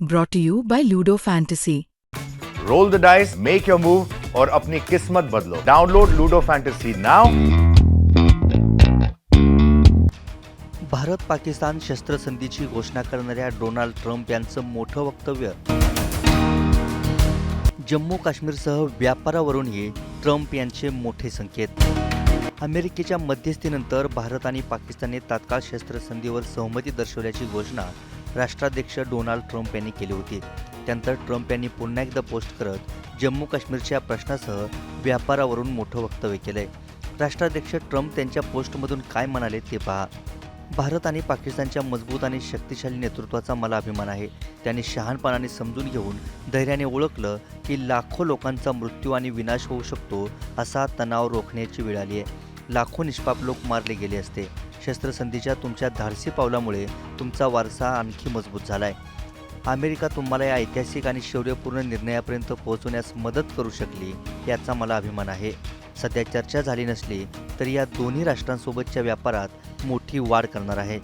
Brought to you by Ludo Fantasy. Roll the dice make your move और अपनी किस्मत बदलो। Download Ludo Fantasy now Bharat Pakistan शस्त्रसंधीची घोषणा करणाऱ्या डोनाल्ड ट्रम्प यांचं मोठं वक्तव्य. जम्मू काश्मीरसह व्यापारावरूनही ट्रम्प यांचे मोठे संकेत. अमेरिकेच्या मध्यस्थीनंतर भारत आणि पाकिस्तानने तात्काळ शस्त्रसंधीवर सहमती दर्शवल्याची घोषणा राष्ट्राध्यक्ष डोनाल्ड ट्रम्प यांनी केली होती. त्यानंतर ट्रम्प यांनी पुन्हा एकदा पोस्ट करत जम्मू काश्मीरच्या प्रश्नासह व्यापारावरून मोठं वक्तव्य केलंय. राष्ट्राध्यक्ष ट्रम्प त्यांच्या पोस्टमधून काय म्हणाले ते पहा. भारत आणि पाकिस्तानच्या मजबूत आणि शक्तिशाली नेतृत्वाचा मला अभिमान आहे. त्यांनी शहाणपणाने समजून घेऊन धैर्याने ओळखलं की लाखो लोकांचा मृत्यू आणि विनाश होऊ शकतो असा तणाव रोखण्याची वेळ आली आहे. लाखो निष्पाप लोक मारले गेले असते. शस्त्रसंधीच्या तुमच्या धाडसी पावलामुळे तुमचा वारसा आणखी मजबूत झाला आहे अमेरिका तुम्हाला या ऐतिहासिक आणि शौर्यपूर्ण निर्णयापर्यंत पोहोचवण्यास मदत करू शकली याचा मला अभिमान आहे. सध्या चर्चा झाली नसली तरी या दोन्ही राष्ट्रांसोबतच्या व्यापारात मोठी वाढ करणार आहे.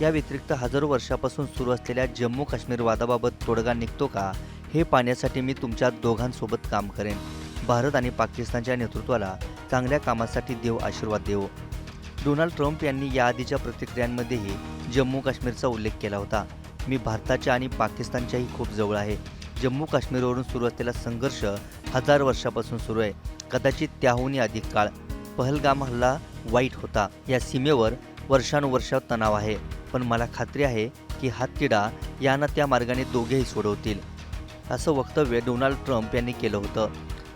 या व्यतिरिक्त हजारो वर्षापासून सुरू असलेल्या जम्मू काश्मीर वादाबाबत तोडगा निघतो का हे पाहण्यासाठी मी तुमच्या दोघांसोबत काम करेन. भारत आणि पाकिस्तानच्या नेतृत्वाला चांगल्या कामासाठी देव आशीर्वाद देवो. डोनाल्ड ट्रम्प यांनी याआधीच्या प्रतिक्रियांमध्येही जम्मू काश्मीरचा उल्लेख केला होता. मी भारताच्या आणि पाकिस्तानच्याही खूप जवळ आहे. जम्मू काश्मीरवरून सुरू असलेला संघर्ष हजार वर्षापासून सुरू आहे. कदाचित त्याहूनही अधिक काळ. पहलगाम हल्ला वाईट होता. या सीमेवर वर्षानुवर्ष तणाव आहे. पण मला खात्री आहे की हा तिढा यांना त्या मार्गाने दोघेही सोडवतील. असं वक्तव्य डोनाल्ड ट्रम्प यांनी केलं होतं.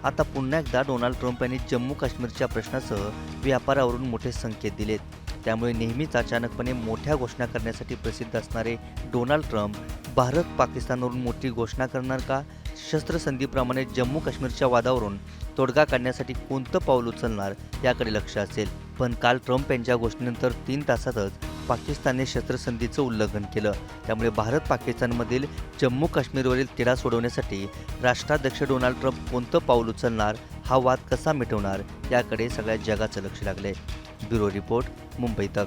आता पुन्हा एकदा डोनाल्ड ट्रम्प यांनी जम्मू काश्मीरच्या प्रश्नासह व्यापारावरून मोठे संकेत दिलेत. त्यामुळे नेहमीच अचानकपणे मोठ्या घोषणा करण्यासाठी प्रसिद्ध असणारे डोनाल्ड ट्रम्प भारत पाकिस्तानवरून मोठी घोषणा करणार का? शस्त्रसंधीप्रमाणे जम्मू काश्मीरच्या वादावरून तोडगा काढण्यासाठी कोणतं पाऊल उचलणार याकडे लक्ष असेल. पण काल ट्रम्प यांच्या घोषणेनंतर तीन तासातच पाकिस्तानने शस्त्रसंधीचं उल्लंघन केलं. त्यामुळे भारत पाकिस्तानमधील जम्मू काश्मीरवरील तिढा सोडवण्यासाठी राष्ट्राध्यक्ष डोनाल्ड ट्रम्प कोणतं पाऊल उचलणार हा वाद कसा मिटवणार याकडे सगळ्या जगाचं लक्ष लागले ब्युरो रिपोर्ट मुंबई तक.